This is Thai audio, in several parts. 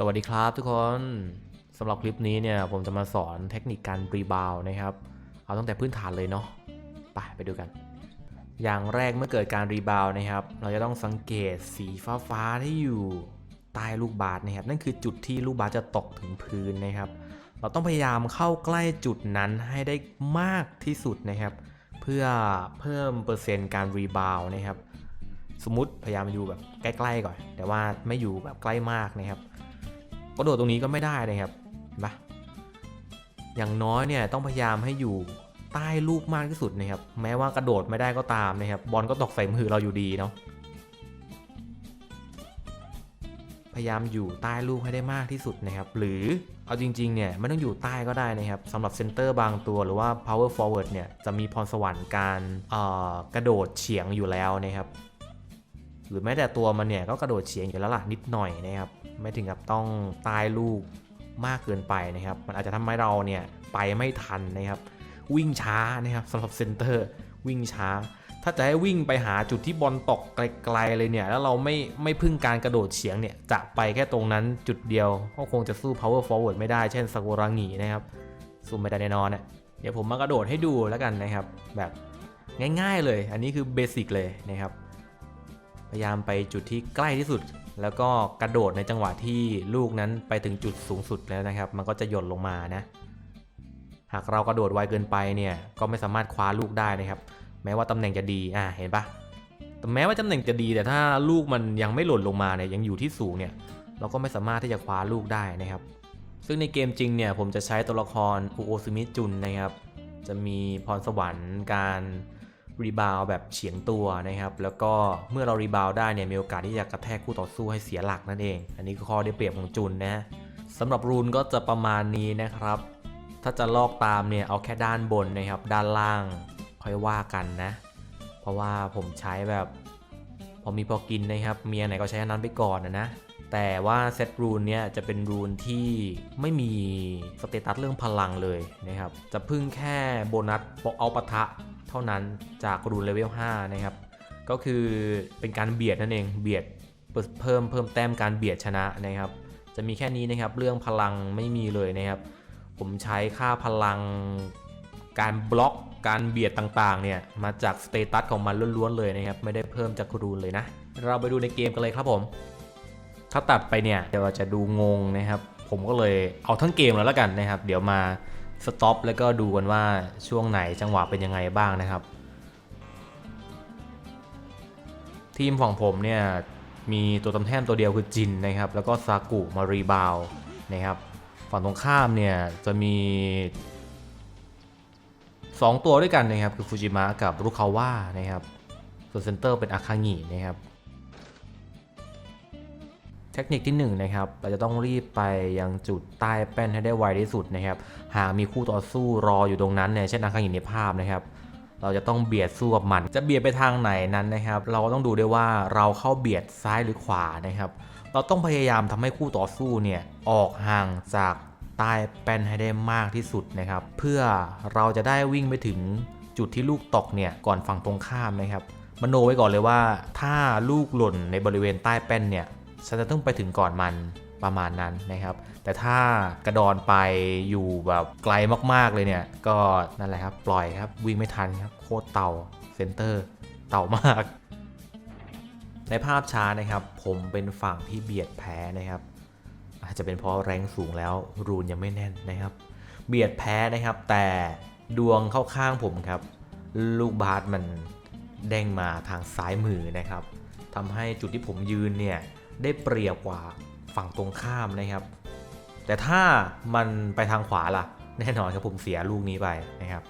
สวัสดีครับทุกคนสำหรับคลิปนี้เนี่ยผมจะมาสอนเทคนิคการรีบาวนะครับ เอาตั้งแต่พื้นฐานเลยเนาะไปไปดูกัน อย่างแรกเมื่อเกิดการรีบาวนะครับ เราจะต้องสังเกตสีฟ้าฟ้าที่อยู่ใต้ลูกบาสนะครับ นั่นคือจุดที่ลูกบาสจะตกถึงพื้นนะครับ เราต้องพยายามเข้าใกล้จุดนั้นให้ได้มากที่สุดนะครับ เพื่อเพิ่มเปอร์เซ็นต์การรีบาวนะครับ สมมติพยายามอยู่แบบใกล้ ๆ ก่อน แต่ว่าไม่อยู่แบบใกล้มากนะครับ กระโดดตรงนี้ก็ไม่ได้นะครับเห็นปะอย่างน้อยเนี่ยต้องพยายามให้อยู่ใต้ลูกมากที่สุดนะครับ แม้ว่ากระโดดไม่ได้ก็ตามนะครับ บอลก็ตกใส่มือเราอยู่ดีเนาะพยายามอยู่ใต้ลูกให้ได้มากที่สุดนะครับ หรือเอาจริงๆเนี่ยไม่ต้องอยู่ใต้ก็ได้นะครับสำหรับเซนเตอร์บางตัวหรือว่า power forward เนี่ยจะมีพรสวรรค์การกระโดดเฉียงอยู่แล้วนะครับ หรือแม้แต่ตัวมันเนี่ยก็กระโดดเฉียงอยู่แล้วล่ะนิดหน่อยนะครับไม่ถึงกับต้องตายลูกมากเกินไปนะครับ มันอาจจะทำให้เราเนี่ยไปไม่ทันนะครับ วิ่งช้านะครับสำหรับเซนเตอร์วิ่งช้า ถ้าจะให้วิ่งไปหาจุดที่บอลตกไกลๆเลยเนี่ยแล้วเราไม่ไม่พึ่งการกระโดดเฉียงเนี่ยจะไปแค่ตรงนั้นจุดเดียว ก็คงจะสู้ power forward ไม่ได้เช่นซากุระงีนะครับสู้ไม่ได้แน่นอนเนี่ยเดี๋ยวผมมากระโดดให้ดูแล้วกันนะครับ แบบง่ายๆเลย อันนี้คือเบสิกเลยนะครับ พยายามไปจุดที่ใกล้ที่สุด แล้วก็กระโดดในจังหวะที่ลูกนั้นไปถึงจุดสูงสุดแล้วนะครับ มันก็จะหย่นลงมานะ หากเรากระโดดไวเกินไปเนี่ยก็ไม่สามารถคว้าลูกได้นะครับ แม้ว่าตำแหน่งจะดีอ่าเห็นปะแต่แม้ว่าตำแหน่งจะดีแต่ถ้าลูกมันยังไม่หล่นลงมาเนี่ยยังอยู่ที่สูงเนี่ย เราก็ไม่สามารถที่จะคว้าลูกได้นะครับ ซึ่งในเกมจริงเนี่ยผมจะใช้ตัวละครอุโอซึมิจุนนะครับ จะมีพรสวรรค์การ รีบาวแบบเฉียงตัวนะครับ แล้วก็เมื่อเรารีบาวได้เนี่ยมีโอกาสที่จะกระแทกคู่ต่อสู้ให้เสียหลักนั่นเอง อันนี้คือข้อได้เปรียบของจุนนะสำหรับรูนก็จะประมาณนี้นะครับ ถ้าจะลอกตามเนี่ยเอาแค่ด้านบนนะครับ ด้านล่างค่อยว่ากันนะ เพราะว่าผมใช้แบบ พอมีพอกินนะครับ เมียไหนก็ใช้อันนั้นไปก่อนนะนะ แต่ว่าเซตรูนเนี่ยจะเป็นรูนที่ไม่มีสเตตัสเรื่องพลังเลยนะครับ จะพึ่งแค่โบนัสเอาปะทะเท่านั้นจากรูนเลเวล 5 นะครับ ก็คือเป็นการเบียดนั่นเอง เบียดเพิ่มเพิ่มแต้มการเบียดชนะนะครับ จะมีแค่นี้นะครับ เรื่องพลังไม่มีเลยนะครับ ผมใช้ค่าพลังการบล็อกการเบียดต่างๆ เนี่ยมาจากสเตตัสของมันล้วนๆเลยนะครับ ไม่ได้เพิ่มจากรูนเลยนะ เราไปดูในเกมกันเลยครับผม ถ้าตัดไปเนี่ยเดี๋ยวจะดูงงนะครับ ผมก็เลยเอาทั้งเกมแล้วละกันนะครับ เดี๋ยวมาสต็อปแล้วก็ดูกันว่าช่วงไหนจังหวะเป็นยังไงบ้างนะครับ ทีมของผมเนี่ยมีตัวตำแทมตัวเดียวคือจินนะครับ แล้วก็ซากุมารีบาวนะครับ ฝั่งตรงข้ามเนี่ยจะมี 2 ตัวด้วยกันนะครับ คือฟูจิมะกับรุคาวะนะครับส่วนเซนเตอร์เป็นอาคางินะครับ ทคนิคที่1นงนะครับ เราจะต้องรีบไปยังจุดใต้แป้นให้ได้ไวที่สุดนะครับ หากมีคู่ต่อสู้รออยู่ตรงนั้นเนี่ย เช่นอาคางิในภาพนะครับ เราจะต้องเบียดสู้กับมัน จะเบียดไปทางไหนนั้นนะครับ เราก็ต้องดูด้วยว่าเราเข้าเบียดซ้ายหรือขวานะครับ เราต้องพยายามทำให้คู่ต่อสู้เนี่ยออกห่างจากใต้แป้นให้ได้มากที่สุดนะครับ เพื่อเราจะได้วิ่งไปถึงจุดที่ลูกตกเนี่ยก่อนฝั่งตรงข้ามนะครับมโนไว้ก่อนเลยว่า ถ้าลูกหล่นในบริเวณใต้แป้นเนี่ย ฉันจะต้องไปถึงก่อนมันประมาณนั้นนะครับ แต่ถ้ากระดอนไปอยู่แบบไกลมากๆเลยเนี่ย ก็นั่นแหละครับ ปล่อยครับ วิ่งไม่ทันครับ โคตรเต่าเซนเตอร์ เต่ามาก ในภาพช้านะครับ ผมเป็นฝั่งที่เบียดแพ้นะครับ อาจจะเป็นเพราะแรงสูงแล้วรูนยังไม่แน่นนะครับ เบียดแพ้นะครับ แต่ดวงเข้าข้างผมครับ ลูกบาสมันเด้งมาทางซ้ายมือนะครับทำให้จุดที่ผมยืนเนี่ย ได้เปรียบกว่าฝั่งตรงข้ามนะครับ แต่ถ้ามันไปทางขวาล่ะ แน่นอนครับผมเสียลูกนี้ไปนะครับ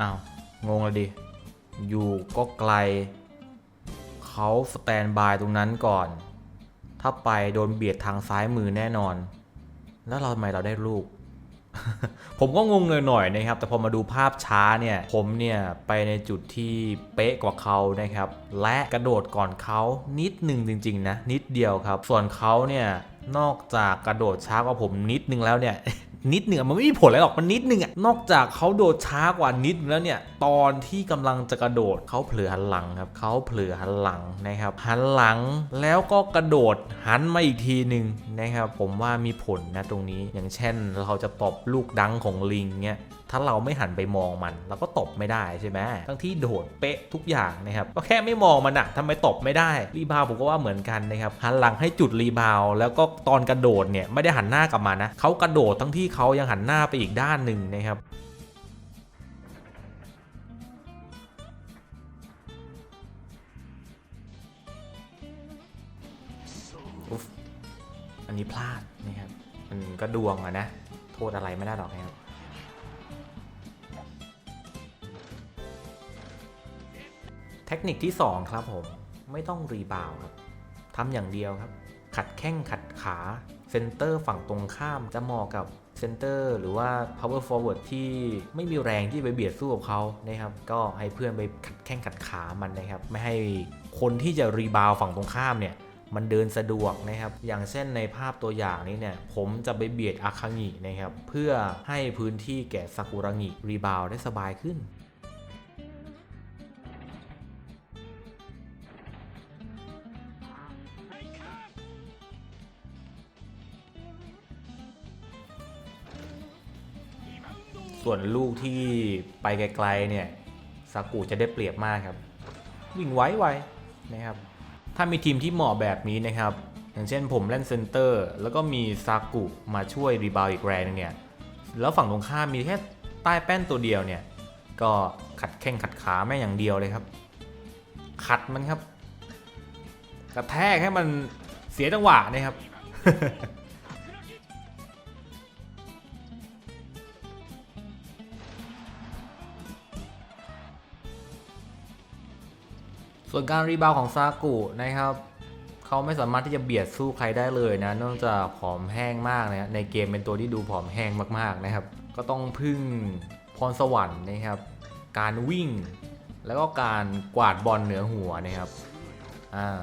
อ้าว งงเลยดิ อยู่ก็ไกล เขาสแตนบายตรงนั้นก่อน ถ้าไปโดนเบียดทางซ้ายมือแน่นอน แล้วเราทำไมเราได้ลูก ผมก็งงเลยหน่อยนะครับ แต่พอมาดูภาพช้าเนี่ย ผมเนี่ยไปในจุดที่เป๊ะกว่าเขานะครับ และกระโดดก่อนเขานิดหนึ่งจริง ๆ นะ นิดเดียวครับ ส่วนเขาเนี่ยนอกจากกระโดดช้ากว่าผมนิดนึงแล้วเนี่ย นิดหนึ่งมันไม่มีผลอะไรหรอกมันนิดหนึ่งอะนอกจากเขาโดดช้ากว่านิดแล้วเนี่ยตอนที่กำลังจะกระโดดเขาเผลอหันหลังครับเขาเผลอหันหลังนะครับหันหลังแล้วก็กระโดดหันมาอีกทีหนึ่งนะครับผมว่ามีผลนะตรงนี้อย่างเช่นเราจะตบลูกดังของลิงเนี่ยถ้าเราไม่หันไปมองมันเราก็ตบไม่ได้ใช่ไหมทั้งที่โดดเป๊ะทุกอย่างนะครับก็แค่ไม่มองมันอะทำไมตบไม่ได้รีบาวผมก็ว่าเหมือนกันนะครับหันหลังให้จุดรีบาวแล้วก็ตอนกระโดดเนี่ยไม่ได้หันหน้ากลับมานะเขากระโดดทั้งที่เขายังหันหน้าไปอีกด้านหนึ่งนะครับอันนี้พลาดนะครับ มันก็ดวงอะนะ โทษอะไรไม่ได้หรอกนะครับ คนิคที่ 2 ครับผมไม่ต้องรีบาวครับทำอย่างเดียวครับ ขัดแข้งขัดขาเซนเตอร์ฝั่งตรงข้ามจะเหมาะกับเซนเตอร์หรือว่า power forward ที่ไม่มีแรงที่ไปเบียดสู้กับเขานะครับ ก็ให้เพื่อนไปขัดแข้งขัดขามันนะครับ ไม่ให้คนที่จะรีบาวฝั่งตรงข้ามเนี่ย มันเดินสะดวกนะครับ อย่างเช่นในภาพตัวอย่างนี้เนี่ย ผมจะไปเบียดอาคางินะครับ เพื่อให้พื้นที่แก่ซากุระงิรีบาวได้สบายขึ้น ส่วนลูกที่ไปไกลๆเนี่ยซากุจะได้เปรียบมากครับ วิ่งไวไวๆนะครับ ถ้ามีทีมที่เหมาะแบบนี้นะครับ อย่างเช่นผมเล่นเซนเตอร์ แล้วก็มีซากุมาช่วยรีบาวอีกแรงนึงเนี่ยแล้วฝั่งตรงข้ามมีแค่ใต้แป้นตัวเดียวเนี่ย ก็ขัดแข้งขัดขาแม่อย่างเดียวเลยครับ ขัดมันครับกระแทกให้มันเสียจังหวะนะครับ ส่วนการรีบาวของซากุนะครับเขาไม่สามารถที่จะเบียดสู้ใครได้เลยนะเนื่องจากผอมแห้งมากนะในเกมเป็นตัวที่ดูผอมแห้งมากๆนะครับ ก็ต้องพึ่งพรสวรรค์นะครับ การวิ่ง แล้วก็การกวาดบอลเหนือหัวนะครับอ่า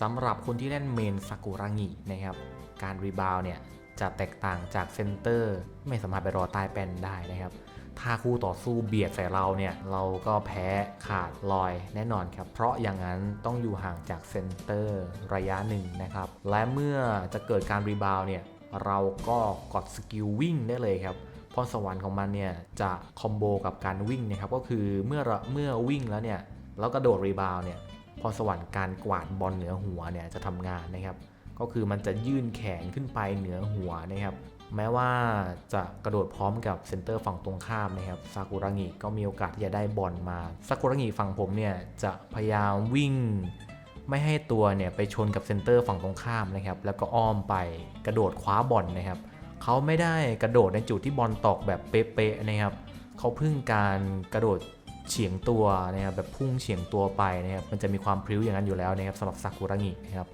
สำหรับคนที่เล่นเมนซากุระงินะครับ การรีบาวเนี่ยจะแตกต่างจากเซนเตอร์ ไม่สามารถไปรอใต้แป้นได้นะครับ ถ้าคู่ต่อสู้เบียดใส่เราเนี่ย เราก็แพ้ขาดลอยแน่นอนครับ เพราะอย่างนั้นต้องอยู่ห่างจากเซนเตอร์ระยะหนึ่งนะครับ และเมื่อจะเกิดการรีบาวเนี่ย เราก็กดสกิลวิ่งได้เลยครับพรสวรรค์ของมันเนี่ยจะคอมโบกับการวิ่งนะครับ ก็คือเมื่อเมื่อวิ่งแล้วเนี่ยแล้วกระโดดรีบาวเนี่ยพรสวรรค์การกวาดบอลเหนือหัวเนี่ยจะทำงานนะครับ ก็คือมันจะยื่นแขนขึ้นไปเหนือหัวนะครับ แม้ว่าจะกระโดดพร้อมกับเซนเตอร์ฝั่งตรงข้ามนะครับซากุระงิก็มีโอกาสที่จะได้บอลมาซากุระงิฝั่งผมเนี่ยจะพยายามวิ่ง ไม่ให้ตัวเนี่ยไปชนกับเซนเตอร์ฝั่งตรงข้ามนะครับแล้วก็อ้อมไปกระโดดคว้าบอลนะครับเขาไม่ได้กระโดดในจุดที่บอลตกแบบเป๊ะๆนะครับเขาพึ่งการกระโดดเฉียงตัวนะครับแบบพุ่งเฉียงตัวไปนะครับมันจะมีความพริ้วอย่างนั้นอยู่แล้วนะครับสำหรับซากุระงินะครับ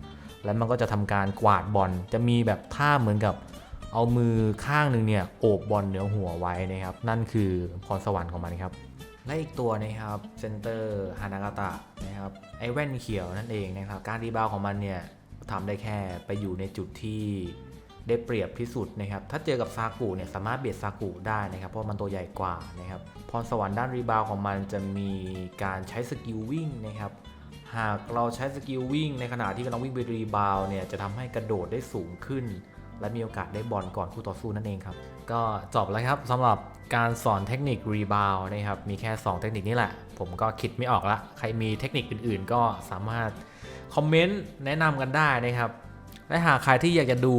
แล้วมันก็จะทำการกวาดบอลจะมีแบบท่าเหมือนกับ เอามือข้างหนึ่งเนี่ยโอบบอลเหนือหัวไว้นะครับ นั่นคือพรสวรรค์ของมันครับ และอีกตัวนะครับเซนเตอร์ฮานากาตะนะครับไอแว่นเขียวนั่นเองนะครับ การรีบาวของมันเนี่ยทำได้แค่ไปอยู่ในจุดที่ได้เปรียบที่สุดนะครับ ถ้าเจอกับซากุเนี่ยสามารถเบียดซากุได้นะครับ เพราะมันตัวใหญ่กว่านะครับ พรสวรรค์ด้านรีบาวของมันจะมีการใช้สกิลวิ่งนะครับ หากเราใช้สกิลวิ่งในขณะที่กำลังวิ่งไปรีบาวเนี่ยจะทำให้กระโดดได้สูงขึ้น และมีโอกาสได้บอลก่อนคู่ต่อสู้นั่นเองครับ ก็จบแล้วครับสำหรับการสอนเทคนิครีบาวนะครับ มีแค่ 2 เทคนิคนี้แหละ ผมก็คิดไม่ออกละ ใครมีเทคนิคอื่นๆ ก็สามารถคอมเมนต์แนะนำกันได้นะครับ และหากใครที่อยากจะดู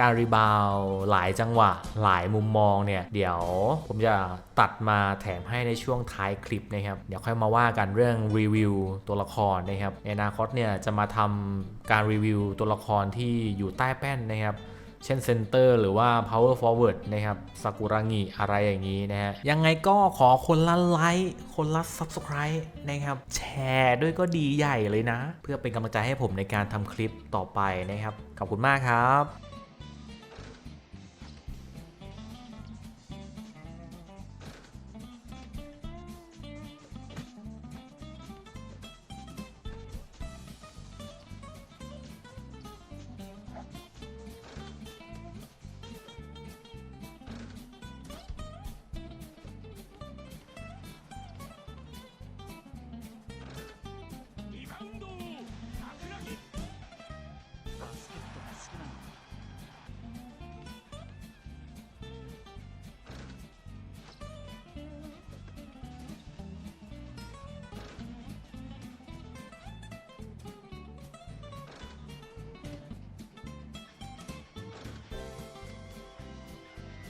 การรีบาวหลายจังหวะหลายมุมมองเนี่ย เดี๋ยวผมจะตัดมาแถมให้ในช่วงท้ายคลิปนะครับ เดี๋ยวค่อยมาว่ากันเรื่องรีวิวตัวละครนะครับในอนาคตเนี่ยจะมาทำการรีวิวตัวละครที่อยู่ใต้แป้นนะครับเช่นเซนเตอร์หรือว่า power forward นะครับซากุระงิอะไรอย่างนี้นะฮะ ยังไงก็ขอคนละไลค์คนละ subscribe นะครับ แชร์ด้วยก็ดีใหญ่เลยนะ เพื่อเป็นกำลังใจให้ผมในการทำคลิปต่อไปนะครับ ขอบคุณมากครับ